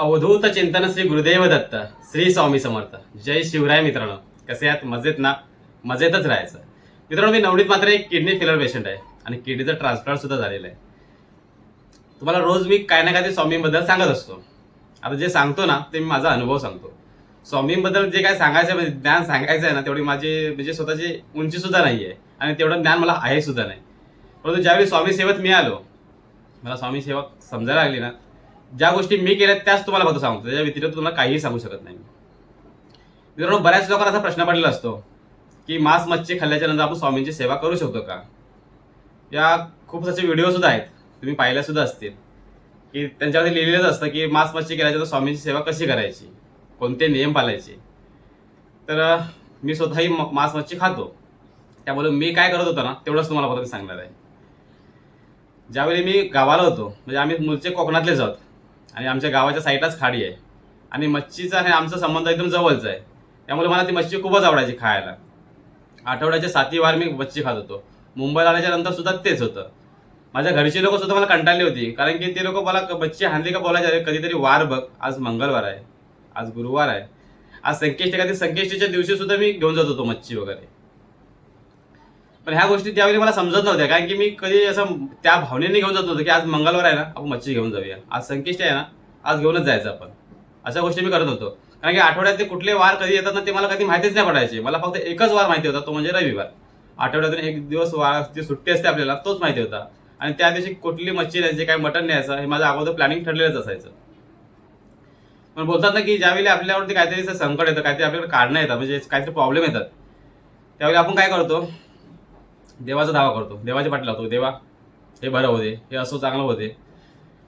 अवधूत चिंतन श्री गुरुदेव दत्त श्री स्वामी समर्थ. जय शिवराय मित्रांनो. कसे आहात? मजेत ना? मजेतच राहायचं. मित्रांनो मी नवनीत मात्र एक किडनी फेलर पेशंट आहे आणि किडनीचं ट्रान्सप्लांट सुद्धा झालेलं आहे. तुम्हाला रोज मी काय ना काय ते स्वामींबद्दल सांगत असतो. आता जे सांगतो ना ते मी माझा अनुभव सांगतो. स्वामींबद्दल जे काय सांगायचं म्हणजे ज्ञान सांगायचं आहे ना तेवढी माझी म्हणजे स्वतःची उंची सुद्धा नाही आहे आणि तेवढं ज्ञान मला आहे सुद्धा नाही. परंतु ज्यावेळी स्वामी सेवेत मी आलो मला स्वामी सेवा समजायला लागली ना ज्या गोष्टी मी केल्या त्याच तुम्हाला फक्त सांगतो. त्याच्या व्यतिरिक्त तुम्हाला काहीही सांगू शकत नाही मित्रांनो बऱ्याच लोकांना असा प्रश्न पडलेला असतो की मांस मच्छी खाल्ल्याच्या नंतर आपण स्वामींची सेवा करू शकतो का? या खूप असे व्हिडिओसुद्धा आहेत. तुम्ही पाहिल्या सुद्धा असतील. की त्यांच्यामध्ये लिहिलेलंच असतं की मांस मच्छी केल्याच्यानंतर स्वामींची सेवा कशी करायची? कोणते नियम पाळायचे? तर मी स्वतःही म- मांस मच्छी खातो. त्यामुळे मी काय करत होतो ना तेवढंच तुम्हाला फक्त सांगणार आहे. ज्यावेळी मी गावाला होतो म्हणजे आम्ही मूळचे कोकणातलेच आहोत. आणि आमच्या गावाच्या साईडलाच खाडी आहे. आणि मच्छीचा आणि आमचा संबंध एकदम जवळचा आहे. त्यामुळे मला ती मच्छी खूपच आवडायची खायला. आठवड्याचे साती वार मी मच्छी खात होतो. मुंबईला आल्याच्यानंतर सुद्धा तेच होतं. माझ्या घरची लोक सुद्धा मला कंटाळली होती. कारण की ते लोक मला मच्छी हाणली का बोलायचे अरे कधीतरी वार बघ. आज मंगळवार आहे. आज गुरुवार आहे. आज संकेष्टी का संकेष्टीच्या दिवशी सुद्धा मी घेऊन जात होतो मच्छी वगैरे. पण ह्या गोष्टी त्यावेळी मला समजत नव्हत्या. कारण की मी कधी असं त्या भावनेने घेऊन जात नव्हतो की आज मंगळवार आहे ना आपण मच्छी घेऊन जाऊया. आज संकेष्ट आहे ना आज घेऊनच जायचं आपण. अशा गोष्टी मी करत होतो. कारण की आठवड्यात ते कुठले वार कधी येतात ना ते मला कधी माहितीच नाही पडायचे. मला फक्त एकच वार माहिती होता तो म्हणजे रविवार. आठवड्यातून एक दिवस वार जी सुट्टी असते आपल्याला तोच माहिती होता. आणि त्या दिवशी कुठली मच्छी न्यायची काय मटण न्यायचं हे माझं अगोदर प्लॅनिंग ठरलेलंच असायचं. पण बोलतात ना की ज्यावेळी आपल्यावरती काहीतरी संकट येतं काहीतरी आपल्याकडे काढणं येतात म्हणजे काहीतरी प्रॉब्लेम येतात. त्यावेळी आपण काय करतो देवाचा दावा करतो. देवाच्या पाठी लावतो. देवा हे बरं होते हे असं चांगलं होते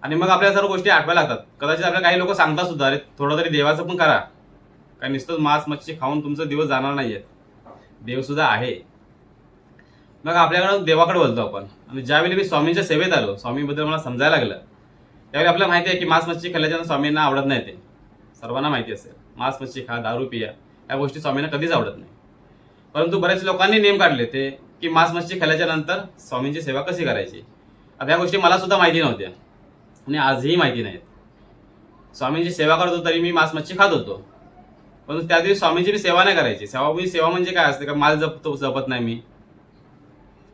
आणि मग आपल्याला सर्व गोष्टी आठवायला लागतात. कदाचित आपल्याला काही लोक सांगतात सुद्धा अरे थोडं तरी देवाचं पण करा. काय नुसतं मांस मच्छी खाऊन तुमचा दिवस जाणार नाही आहेत देवसुद्धा आहे. मग आपल्याकडं देवाकडे बोलतो आपण. आणि ज्यावेळी मी स्वामींच्या सेवेत आलो स्वामीबद्दल मला समजायला लागलं त्यावेळी आपल्याला माहिती आहे की मांस मच्छी खाल्ल्याच्या स्वामींना आवडत नाही ते. सर्वांना माहिती असेल. मांस मच्छी खा दारू पिया या गोष्टी स्वामींना कधीच आवडत नाही. परंतु बऱ्याच लोकांनी नियम काढले ते. की मांस मच्छी खाल्ल्याच्या नंतर स्वामींची सेवा कशी करायची? आता या गोष्टी मला सुद्धा माहिती नव्हत्या. आणि आजही माहिती नाहीत. स्वामींची सेवा करत होतो तरी मी मांस मच्छी खात होतो. परंतु त्या दिवशी स्वामींची मी सेवा नाही करायची. सेवा मी सेवा म्हणजे काय असते का माल जपतो जपत नाही मी.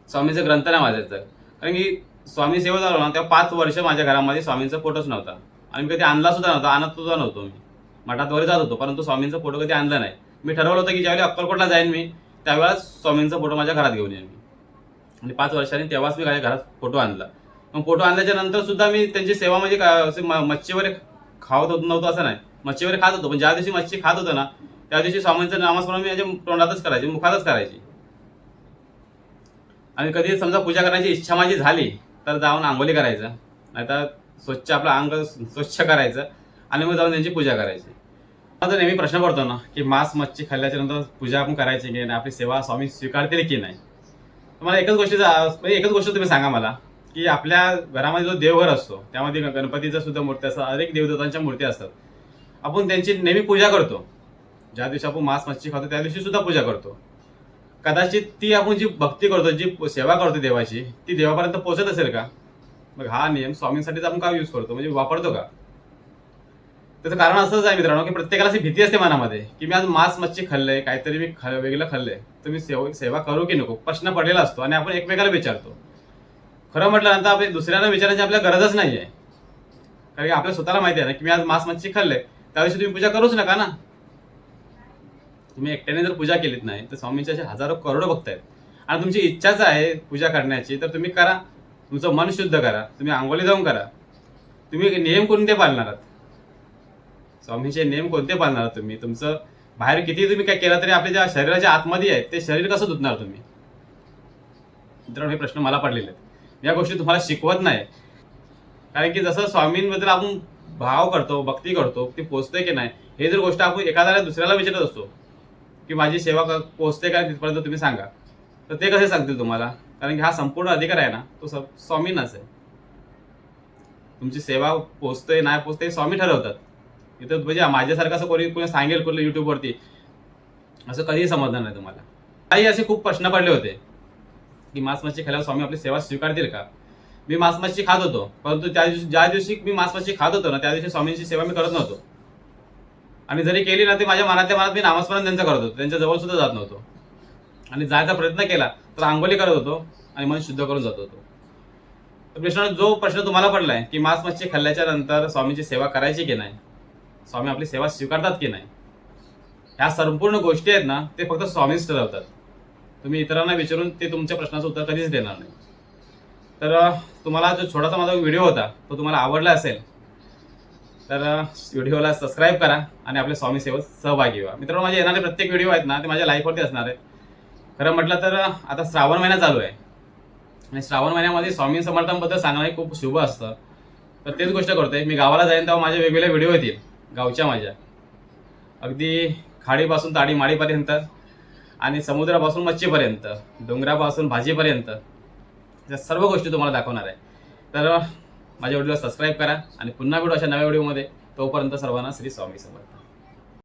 स्वामीचं ग्रंथ नाही वाचायचं कारण की स्वामी सेवा झालो ना तेव्हा पाच वर्ष माझ्या घरामध्ये स्वामींचा फोटोच नव्हता. आणि मी कधी आणला सुद्धा नव्हता आणत सुद्धा नव्हतो मी. मठात वगैरे जात होतो परंतु स्वामींचा फोटो कधी आणला नाही. मी ठरवलं होतं की ज्यावेळी अक्कलकोटला जाईन मी त्यावेळेस स्वामींचा फोटो माझ्या घरात घेऊन येईन मी. आणि पाच वर्षांनी तेव्हाच मी माझ्या घरात फोटो आणला. मग फोटो आणल्याच्या नंतर सुद्धा मी त्यांची सेवा म्हणजे असे मच्छी वगैरे खावत होत नव्हतं असं नाही. मच्छी वगैरे खात होतो पण ज्या दिवशी मच्छी खात होतो ना त्या दिवशी स्वामींचं नामस्मरण मी माझ्या तोंडातच करायचे मुखातच करायची. आणि कधी समजा पूजा करण्याची इच्छा माझी झाली तर जाऊन आंघोली करायचं. नाहीतर स्वच्छ आपलं अंग स्वच्छ करायचं आणि मग जाऊन त्यांची पूजा करायची. आता नेहमी प्रश्न पडतो ना की मांस मच्छी खाल्ल्याच्या नंतर पूजा आपण करायची की नाही आपली सेवा स्वामी स्वीकारतील की नाही? तर मला एकच गोष्टीचा म्हणजे एकच गोष्ट तुम्ही सांगा मला की आपल्या घरामध्ये जो देवघर असतो त्यामध्ये गणपतीचा सुद्धा मूर्ती असतात अनेक देवदेवतांच्या मूर्ती असतात. आपण त्यांची नेहमी पूजा करतो. ज्या दिवशी आपण मांस मच्छी खातो त्या दिवशी सुद्धा पूजा करतो. कदाचित ती आपण जी भक्ती करतो जी सेवा करतो देवाची ती देवापर्यंत पोहोचत असेल का? मग हा नियम स्वामींसाठीच आपण का यूज करतो? म्हणजे वापरतो का? त्याचं कारण असंच आहे मित्रांनो की प्रत्येकाला अशी भीती असते मनामध्ये की मी आज मांस मच्छी खाल्लंय काहीतरी मी खा वेगळं खाल्लंय तर मी सेवा सेवा करू की नको? प्रश्न पडलेला असतो आणि आपण एकमेकाला विचारतो. खरं म्हटलं नंतर दुसऱ्यांना विचारायची आपल्याला गरजच नाही आहे कारण की आपल्या स्वतःला माहिती आहे ना की मी आज मांस मच्छी खाल्लंय त्याविषयी तुम्ही पूजा करूच नका ना. तुम्ही एकट्याने जर पूजा केलीत नाही तर स्वामींचे असे हजारो करोडो भक्त आहेत. आणि तुमची इच्छाच आहे पूजा करण्याची तर तुम्ही करा. तुमचं मन शुद्ध करा. तुम्ही आंघोळी जाऊन करा. तुम्ही नियम कोणते पाळणार आहात? स्वामींचे नेम कोणते पाळणार तुम्ही? तुमचं बाहेर किती तुम्ही काय केलं तरी आपल्या ज्या शरीराच्या आतमध्ये आहे ते शरीर कसं धुतणार तुम्ही? मित्रांनो हे प्रश्न मला पडलेले आहेत. या गोष्टी तुम्हाला शिकवत नाही. कारण की जसं स्वामींबद्दल आपण भाव करतो भक्ती करतो ती पोचते की नाही हे जर गोष्ट आपण एखाद्याला दुसऱ्याला विचारत असतो की माझी सेवा क- पोचते का तिथपर्यंत तुम्ही सांगा. तर ते कसे सांगतील तुम्हाला? कारण की हा संपूर्ण अधिकार आहे ना तो स्वामींनाच आहे. तुमची सेवा पोचते नाही पोचते स्वामी ठरवतात. इथं म्हणजे माझ्यासारखं असं कोणी कोणी सांगेल कुठलं युट्यूबवरती असं कधीही समजणार नाही तुम्हाला. काही असे खूप प्रश्न पडले होते की मांस मच्छी खाल्यावर स्वामी आपली सेवा स्वीकारतील का? मी मांस मच्छी खात होतो परंतु त्या दिवशी ज्या दिवशी मी मांस मच्छी खात होतो ना त्या दिवशी स्वामींची सेवा मी करत नव्हतो. आणि जरी केली ना ते माझ्या मनातल्या मनात मी नामस्मरण त्यांचं करत होतो त्यांच्या जवळ सुद्धा जात नव्हतो. आणि जायचा प्रयत्न केला तर आंघोळी करत होतो आणि मन शुद्ध करून जात होतो. तर मित्रांनो जो प्रश्न तुम्हाला पडलाय की मांस मच्छी खाल्ल्याच्या नंतर स्वामींची सेवा करायची की नाही? स्वामी आपली सेवा स्वीकारतात की नाही? ह्या संपूर्ण गोष्टी आहेत ना ते फक्त स्वामीच ठरवतात. तुम्ही इतरांना विचारून ते तुमच्या प्रश्नाचं उत्तर कधीच देणार नाही. तर तुम्हाला जो छोटासा माझा व्हिडिओ होता तो तुम्हाला आवडला असेल तर व्हिडिओला सबस्क्राईब करा आणि आपल्या स्वामी सेवेत सहभागी व्हा. मित्रांनो माझे येणारे प्रत्येक व्हिडिओ आहेत ना ते माझ्या लाईफवरती असणार आहेत. खरं म्हटलं तर आता श्रावण महिना चालू आहे. आणि श्रावण महिन्यामध्ये स्वामी समर्थांबद्दल सांगणं हे खूप शुभ असतं. तर तेच गोष्ट करतोय. मी गावाला जाईन तेव्हा माझे वेगवेगळे व्हिडिओ येतील. गावच्या माझ्या. अगदी खाडीपासून ताडी माडीपर्यंत आणि समुद्रापासून मच्छीपर्यंत डोंगरापासून भाजीपर्यंत या सर्व गोष्टी तुम्हाला दाखवणार आहे. तर माझ्या व्हिडिओला सबस्क्राईब करा आणि पुन्हा भेटू अशा नव्या व्हिडिओमध्ये. तोपर्यंत सर्वांना श्री स्वामी समर्थ.